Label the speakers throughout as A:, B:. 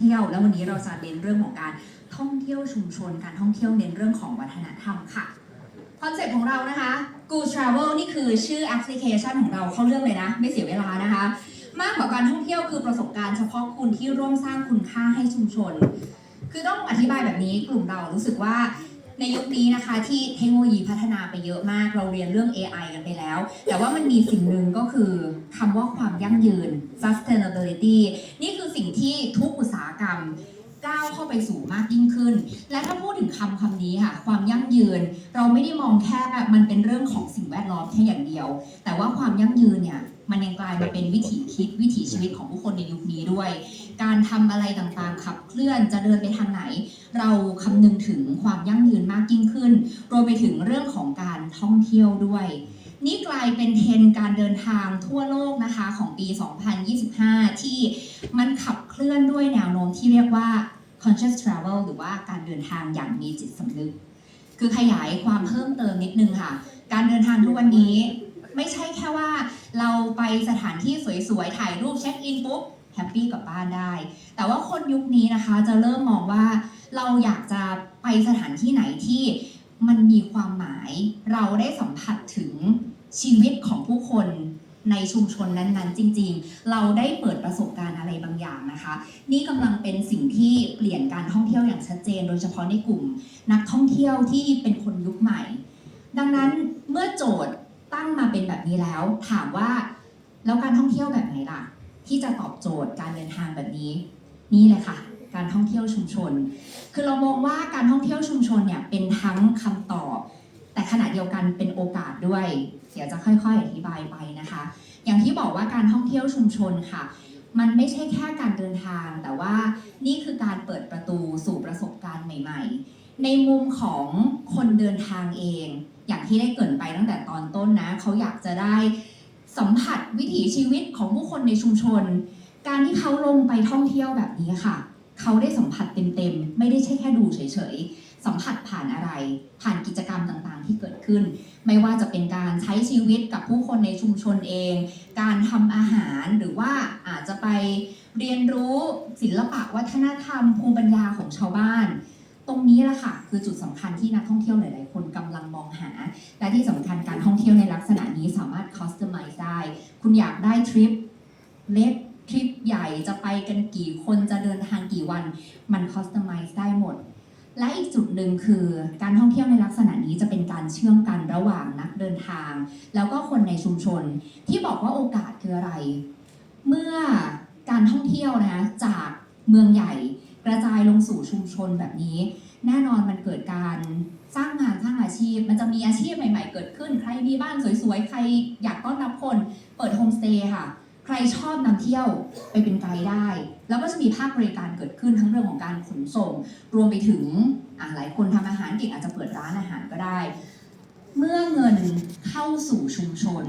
A: เที่ยวแล้ววันนี้เราจะเน้นเรื่องของการท่องเที่ยวชุมชน การท่องเที่ยวเน้นเรื่องของวัฒนธรรมค่ะคอนเซ็ปต์ของเรานะคะ Go Travel นี่คือชื่อแอปพลิเคชันของเราเข้าเรื่องเลยนะ ไม่เสียเวลานะคะ มากกว่าการท่องเที่ยวคือประสบการณ์เฉพาะคุณที่ร่วมสร้างคุณค่าให้ชุมชน คือต้องอธิบายแบบนี้กลุ่มเรารู้สึกว่า ในยุคนี้นะคะ ที่เทคโนโลยีพัฒนาไปเยอะมากเราเรียนเรื่อง AI กันไปแล้ว แต่ว่ามันมีสิ่งหนึ่งก็คือคำว่าความยั่งยืน sustainability นี่คือสิ่งที่ทุกอุตสาหกรรมก้าวเข้าไปสู่มากยิ่งขึ้น และถ้าพูดถึงคำคำนี้ค่ะ ความยั่งยืน เราไม่ได้มองแค่มันเป็นเรื่องของสิ่งแวดล้อมแค่อย่างเดียว แต่ว่าความยั่งยืนเนี่ยมันยังกลายมาเป็นวิถีคิดวิถีชีวิตของผู้คนในยุคนี้ด้วย การทำอะไรต่างๆ ขับเคลื่อนจะเดินไปทางไหน เราคำนึงถึงความยั่งยืนมากยิ่งขึ้น รวมไปถึงเรื่องของการท่องเที่ยวด้วย นี่กลายเป็นเทรนการเดินทางทั่วโลกนะคะของปี 2025 ที่มันขับเคลื่อนด้วยแนวโน้มที่เรียกว่า conscious travel หรือว่าการเดินทางอย่างมีจิตสำนึก คือขยายความเพิ่มเติมนิดนึงค่ะ การเดินทางทุกวันนี้ ไม่ใช่แค่ว่า เราไปสถานที่สวยๆ ถ่ายรูปเช็คอินปุ๊บ แฮปปี้กับบ้านได้ แต่ว่าคนยุคนี้นะคะจะเริ่มมองว่าเราอยากจะไปสถานที่ไหนที่มันมีความหมาย เราได้สัมผัสถึงชีวิตของผู้คนในชุมชนนั้นๆ จริง ๆ เราได้เปิดประสบการณ์อะไรบางอย่างนะคะ นี่กำลังเป็นสิ่งที่เปลี่ยนการท่องเที่ยวอย่างชัดเจน โดยเฉพาะในกลุ่ม นักท่องเที่ยวที่เป็นคนยุคใหม่ ดังนั้นเมื่อโจทย์ตั้งมาเป็นแบบนี้แล้ว ถามว่าแล้วการท่องเที่ยวแบบไหนล่ะ ที่จะตอบโจทย์การเดินทางแบบนี้ นี่เลยค่ะ การท่องเที่ยวชุมชน คือเรามองว่าการท่องเที่ยวชุมชนเนี่ยเป็นทั้งคำตอบ แต่ขณะเดียวกันเป็นโอกาสด้วย เดี๋ยวจะค่อยๆ อธิบายไปนะคะ อย่างที่บอกว่าการท่องเที่ยวชุมชนค่ะ มันไม่ใช่แค่การเดินทาง แต่ว่านี่คือการเปิดประตูสู่ประสบการณ์ใหม่ ๆ ในมุมของคนเดินทางเอง อย่างที่ได้เกรินไปตั้งแต่ตอนต้นนะ เขาอยากจะได้ สัมผัสวิถีชีวิตของผู้คนในชุมชน การที่เขาลงไปท่องเที่ยวแบบนี้ค่ะ เขาได้สัมผัสเต็มๆ ไม่ได้ใช่แค่ดูเฉยๆ สัมผัสผ่านอะไร ผ่านกิจกรรมต่างๆ ที่เกิดขึ้น ไม่ว่าจะเป็นการใช้ชีวิตกับผู้คนในชุมชนเอง การทำอาหารหรือว่าอาจจะไปเรียนรู้ศิลปะวัฒนธรรมภูมิปัญญาของชาวบ้าน ตรงนี้แหละค่ะคือจุดสำคัญที่นักท่องเที่ยวหลาย ๆ คนกำลังมองหา และที่สำคัญการท่องเที่ยวในลักษณะนี้สามารถคอสตอมไมซ์ได้ คุณอยากได้ทริปเล็กทริปใหญ่จะไปกันกี่คนจะเดินทางกี่วัน มันคอสตอมไมซ์ได้หมด และอีกจุดหนึ่งคือการท่องเที่ยวในลักษณะนี้จะเป็นการเชื่อมกันระหว่างนักเดินทาง แล้วก็คนในชุมชน ที่บอกว่าโอกาสคืออะไร เมื่อการท่องเที่ยวนะจากเมืองใหญ่ กระจายลงสู่ชุมชนแบบนี้ แน่นอนมันเกิดการสร้างงานสร้างอาชีพ มันจะมีอาชีพใหม่ ๆ เกิดขึ้น ใครมีบ้านสวยๆ ใครอยากต้อนรับคน เปิดโฮมสเตย์ค่ะ ใครชอบนำเที่ยวไปเป็นไกด์ได้ แล้วก็จะมีภาคบริการเกิดขึ้นทั้งเรื่องของการขนส่ง รวมไปถึงหลายคนทำอาหารเก่งอาจจะเปิดร้านอาหารก็ได้ เมื่อเงินเข้าสู่ชุมชน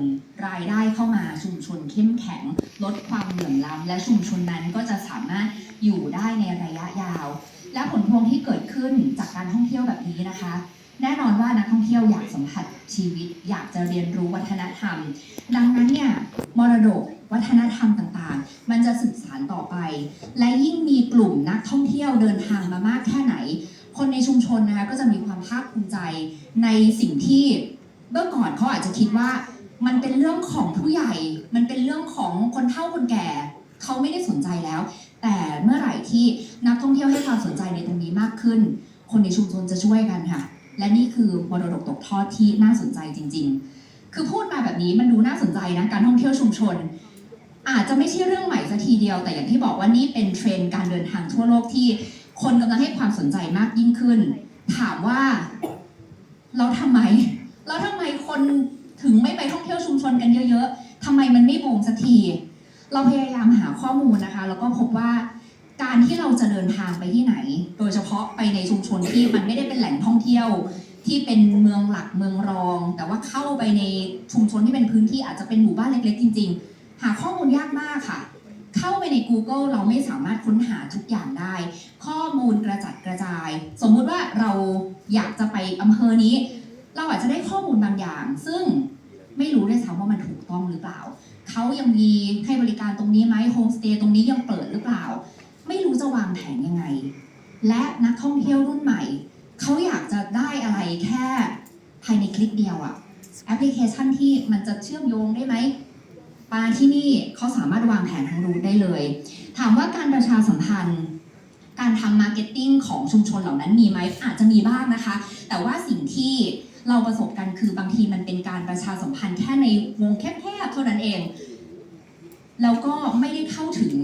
A: รายได้เข้ามาชุมชนเข้มแข็ง ลดความเหลื่อมล้ำและชุมชนนั้นก็จะสามารถ อยู่ได้ในระยะยาว และผลพวงที่เกิดขึ้นจากการท่องเที่ยวแบบนี้นะคะ แน่นอนว่านักท่องเที่ยวอยากสัมผัสชีวิต อยากจะเรียนรู้วัฒนธรรม ดังนั้นเนี่ยมรดกวัฒนธรรมต่างๆ มันจะสืบสานต่อไป และยิ่งมีกลุ่มนักท่องเที่ยวเดินทางมามากแค่ไหน คนในชุมชนนะคะก็จะมีความภาคภูมิใจในสิ่งที่เมื่อก่อนเขาอาจจะคิดว่ามันเป็นเรื่องของผู้ใหญ่ มันเป็นเรื่องของคนเฒ่าคนแก่ เขาไม่ได้สนใจแล้ว แต่เมื่อไหร่ที่นักท่องเที่ยวให้ความสนใจในตรงนี้มากขึ้น คนในชุมชนจะช่วยกันค่ะ และนี่คือมรดกตกทอดที่น่าสนใจจริง ๆ คือพูดมาแบบนี้มันดูน่าสนใจนะการท่องเที่ยวชุมชน อาจจะไม่ใช่เรื่องใหม่สัทีเดียว แต่อย่างที่บอกว่านี่เป็นเทรนด์การเดินทางทั่วโลกที่คนกำลังให้ความสนใจมากยิ่งขึ้น ถามว่าเราทำไมเราทำไมคนถึงไม่ไปท่องเที่ยวชุมชนกันเยอะ ๆทำไมมันไม่บูมสักที เราพยายามหาข้อมูลนะคะ แล้วก็พบว่าการที่เราจะเดินทางไปที่ไหน โดยเฉพาะไปในชุมชนที่มันไม่ได้เป็นแหล่งท่องเที่ยว ที่เป็นเมืองหลักเมืองรอง แต่ว่าเข้าไปในชุมชนที่เป็นพื้นที่อาจจะเป็นหมู่บ้านเล็ก ๆ จริง ๆ หาข้อมูลยากมากค่ะ เข้าไปใน Google เราไม่สามารถค้นหาทุกอย่างได้ ข้อมูลกระจัดกระจาย สมมุติว่าเราอยากจะไปอำเภอนี้ เราอาจจะได้ข้อมูลบางอย่าง ซึ่งไม่รู้ด้วยซ้ำว่ามันถูกต้องหรือเปล่า เขายังมีให้บริการตรงนี้ไหมโฮมสเตย์ตรงนี้ยังเปิดหรือเปล่า ไม่รู้จะวางแผนยังไง และนักท่องเที่ยวรุ่นใหม่ เขาอยากจะได้อะไรแค่ภายในคลิกเดียวอะแอปพลิเคชันที่มันจะเชื่อมโยงได้ไหมมาที่นี่เขาสามารถวางแผนทางรูทได้เลย ถามว่าการประชาสัมพันธ์ การทำมาร์เก็ตติ้งของชุมชนเหล่านั้นมีไหมอาจจะมีบ้างนะคะ แต่ว่าสิ่งที่เราประสบกันคือบางทีมันเป็นการประชาสัมพันธ์แค่ในวงแคบๆเท่านั้นเอง แล้วก็ไม่ได้เข้าถึง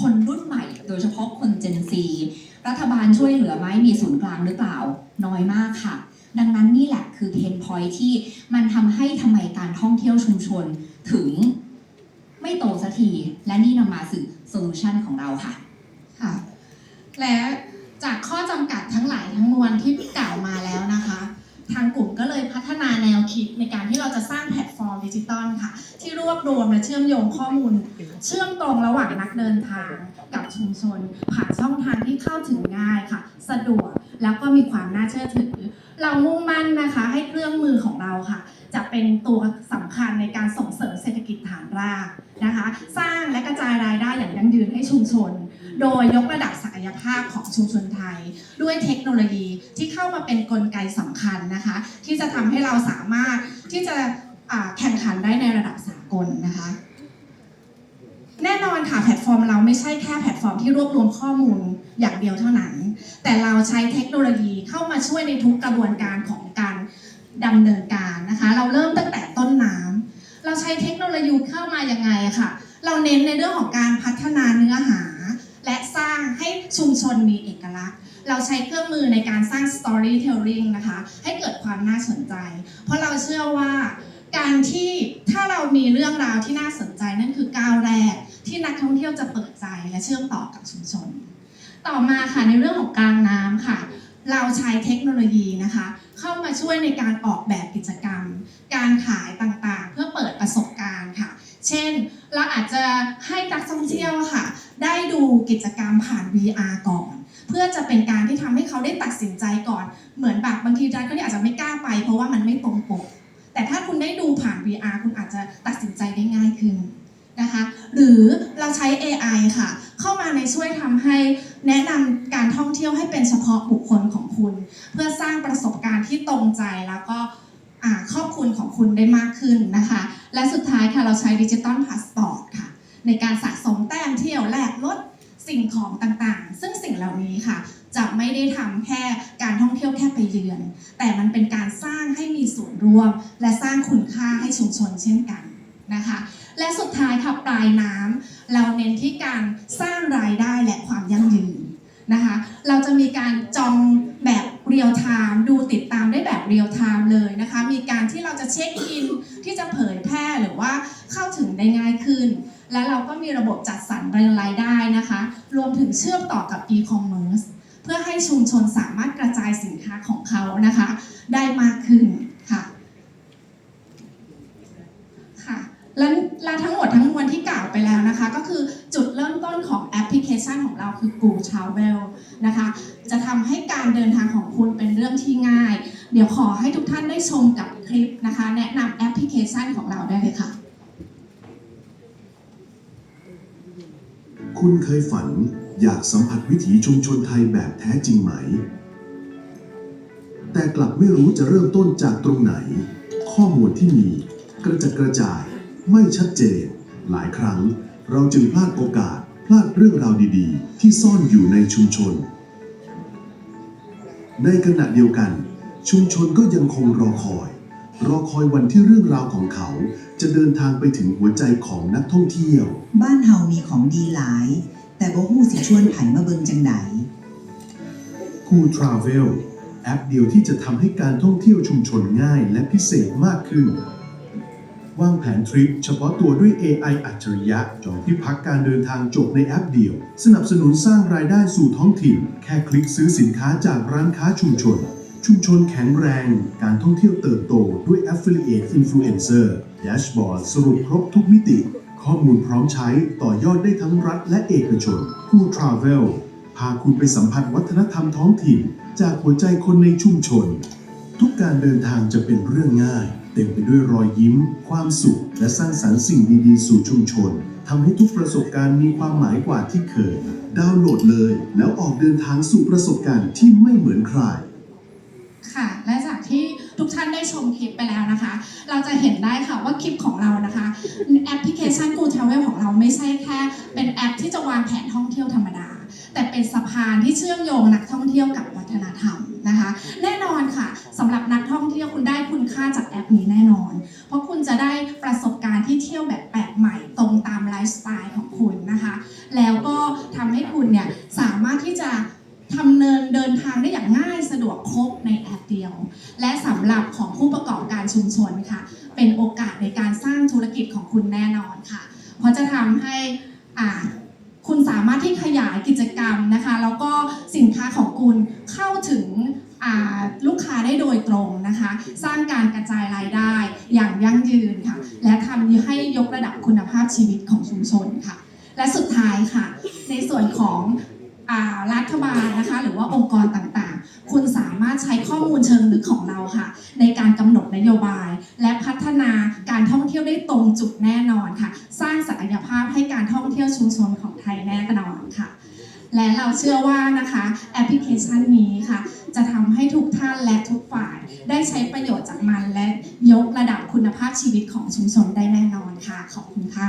A: คนรุ่นใหม่ โดยเฉพาะคน Gen Z รัฐบาลช่วยเหลือไหมมีศูนย์กลางหรือเปล่า น้อยมากค่ะ ดังนั้นนี่แหละคือเพนพอยที่มันทำให้ทำไมการท่องเที่ยวชุมชนถึงไม่โตสักที และนี่นำมาสู่โซลูชันของเราค่ะ
B: ค่ะ และจากข้อจำกัดทั้งหลายทั้งมวลที่กล่าวมาแล้วนะคะ ทางกลุ่มก็เลยพัฒนาแนวคิดในการที่เราจะสร้างแพลตฟอร์มดิจิตอลค่ะ ที่รวบรวมและเชื่อมโยงข้อมูล เชื่อมตรงระหว่างนักเดินทางกับชุมชน ผ่านช่องทางที่เข้าถึงง่ายค่ะ สะดวกแล้วก็มีความน่าเชื่อถือ เรามุ่งมั่นนะคะให้เครื่องมือของเราค่ะ จะเป็นตัวสำคัญในการส่งเสริมเศรษฐกิจฐานรากนะคะ สร้างและกระจายรายได้อย่างยั่งยืนให้ชุมชน โดยยกระดับ ยภาพของชุมชนไทย ด้วยเทคโนโลยีที่เข้ามาเป็นนกลไกสำคัญนะคะ ที่จะทำให้เราสามารถที่จะแข่งขันได้ในระดับสากลนะคะแน่นอนค่ะแพลตฟอร์มเราไม่ใช่แค่แพลตฟอร์มที่รวบรวมข้อมูลอย่างเดียวเท่านั้น แต่เราใช้เทคโนโลยีเข้ามาช่วยในทุกกระบวนการของการดำเนินการนะคะ เราเริ่มตั้งแต่ต้นน้ำเราใช้เทคโนโลยีเข้ามาอยังไงอะค่ะเราเน้นในเรื่องของการพัฒนาเนื้อหาางให้ชุมชนมีเอกลักษณ์ เราใช้เครื่องมือในการสร้าง storytelling นะคะ ให้เกิดความน่าสนใจ เพราะเราเชื่อว่าการที่ถ้าเรามีเรื่องราวที่น่าสนใจนั่นคือก้าวแรก ที่นักท่องเที่ยวจะเปิดใจและเชื่อมต่อกับชุมชน ต่อมาค่ะในเรื่องของกลางน้ำค่ะ เราใช้เทคโนโลยีนะคะ เข้ามาช่วยในการออกแบบกิจกรรม การขายต่างๆ เพื่อเปิดประสบการณ์ค่ะ เช่น เราอาจจะให้นักท่องเที่ยวค่ะ ได้ดูกิจกรรมผ่าน VR ก่อน เพื่อจะเป็นการที่ทำให้เขาได้ตัดสินใจก่อน เหมือนแบบบางทีร้านก็อาจจะไม่กล้าไป เพราะว่ามันไม่ตรงปก แต่ถ้าคุณได้ดูผ่าน VR คุณอาจจะตัดสินใจได้ง่ายขึ้นนะคะหรือเราใช้ AI ค่ะ เข้ามาในช่วยทำให้แนะนำการท่องเที่ยวให้เป็นเฉพาะบุคคลของคุณ เพื่อสร้างประสบการณ์ที่ตรงใจแล้วก็ครอบคลุมของคุณได้มากขึ้นนะคะ และสุดท้ายค่ะเราใช้ดิจิตอลพาสปอร์ตค่ะ ในการสะสมแต้มเที่ยวแลกลดสิ่งของต่างๆ ซึ่งสิ่งเหล่านี้ค่ะ จะไม่ได้ทำแค่การท่องเที่ยวแค่ไปเยือน แต่มันเป็นการสร้างให้มีส่วนร่วม และสร้างคุณค่าให้ชุมชนเช่นกันนะคะ และสุดท้ายค่ะปลายน้ำเราเน้นที่การสร้างรายได้และความยั่งยืนนะคะ เราจะมีการจองแบบเรียลไทม์ดูติดตามได้แบบเรียลไทม์เลยนะคะ มีการที่เราจะเช็คอินที่จะเผยแพร่หรือว่าเข้าถึงได้ง่ายขึ้น และเราก็มีระบบจัดสรรรายได้นะคะ รวมถึงเชื่อมต่อกับ e-commerce เพื่อให้ชุมชนสามารถกระจายสินค้าของเขานะคะ ได้มากขึ้นค่ะค่ะและและทั้งหมดทั้งมวลที่กล่าวไปแล้วนะคะ ก็คือจุดเริ่มต้นของแอปพลิเคชันของเราคือ Google Travel นะคะ จะทำให้การเดินทางของคุณเป็นเรื่องที่ง่าย เดี๋ยวขอให้ทุกท่านได้ชมกับคลิปนะคะ แนะนำแอปพลิเคชันของเราได้เลยค่ะ
C: คุณเคยฝันอยากสัมผัสวิถีชุมชนไทยแบบแท้จริงไหม แต่กลับไม่รู้จะเริ่มต้นจากตรงไหน ข้อมูลที่มี กระจัดกระจาย ไม่ชัดเจน หลายครั้ง เราจึงพลาดโอกาส พลาดเรื่องราวดี ๆ ที่ซ่อนอยู่ในชุมชน ในขณะเดียวกัน ชุมชนก็ยังคงรอคอย รอคอยวันที่เรื่องราวของเขา จะเดินทางไปถึงหัวใจของนักท่องเที่ยว
D: บ้านเฮามีของดีหลาย แต่บ่ฮู้สิชวนไผมาเบิงจังใด
C: Cool Travel แอปเดียวที่จะทำให้การท่องเที่ยวชุมชนง่ายและพิเศษมากขึ้น วางแผนทริปเฉพาะตัวด้วย AI อัจฉริยะจองที่พักการเดินทางจบในแอปเดียว สนับสนุนสร้างรายได้สู่ท้องถิ่น แค่คลิกซื้อสินค้าจากร้านค้าชุมชน ชุมชนแข็งแรง การท่องเที่ยวเติบโตด้วย Affiliate Influencer Dashboard สรุปครบทุกมิติ ข้อมูลพร้อมใช้ต่อยอดได้ทั้งรัฐและเอกชน Cool Travel พาคุณไปสัมผัสวัฒนธรรมท้องถิ่น จากหัวใจคนในชุมชน ทุกการเดินทางจะเป็นเรื่องง่าย เต็มไปด้วยรอยยิ้ม ความสุข และสร้างสรรค์สิ่งดีๆ สู่ชุมชนทำให้ทุกประสบการณ์มีความหมายกว่าที่เคย ดาวน์โหลดเลย แล้วออกเดินทางสู่ประสบการณ์ที่ไม่เหมือนใคร
B: ค่ะ และจากที่ทุกท่านได้ชมคลิปไปแล้วนะคะ เราจะเห็นได้ค่ะว่าคลิปของเรานะคะ แอปพลิเคชัน Go Travel ของเราไม่ใช่แค่ เป็นแอปที่จะวางแผนท่องเที่ยวธรรมดา แต่เป็นสะพานที่เชื่อมโยงนักท่องเที่ยวกับวัฒนธรรมนะคะ แน่นอนค่ะสำหรับนักท่องเที่ยวคุณได้คุณค่าจากแอปนี้แน่นอน เพราะคุณจะได้ สร้างการกระจายรายได้ อย่างยั่งยืนค่ะ และทำให้ยกระดับคุณภาพชีวิตของชุมชนค่ะ และสุดท้ายค่ะ ในส่วนของรัฐบาลนะคะ หรือว่าองค์กรต่างๆ คุณสามารถใช้ข้อมูลเชิงลึกของเราค่ะ ในการกำหนดนโยบาย และพัฒนาการท่องเที่ยวได้ตรงจุดแน่นอนค่ะ สร้างศักยภาพให้การท่องเที่ยวชุมชนของไทยแน่นอนค่ะ และเราเชื่อว่านะคะแอปพลิเคชันนี้ค่ะ จะทำให้ทุกท่านและทุกฝ่าย ได้ใช้ประโยชน์จากมันและยกระดับคุณภาพชีวิตของชุมชนได้แน่นอนค่ะ ขอบคุณค่ะ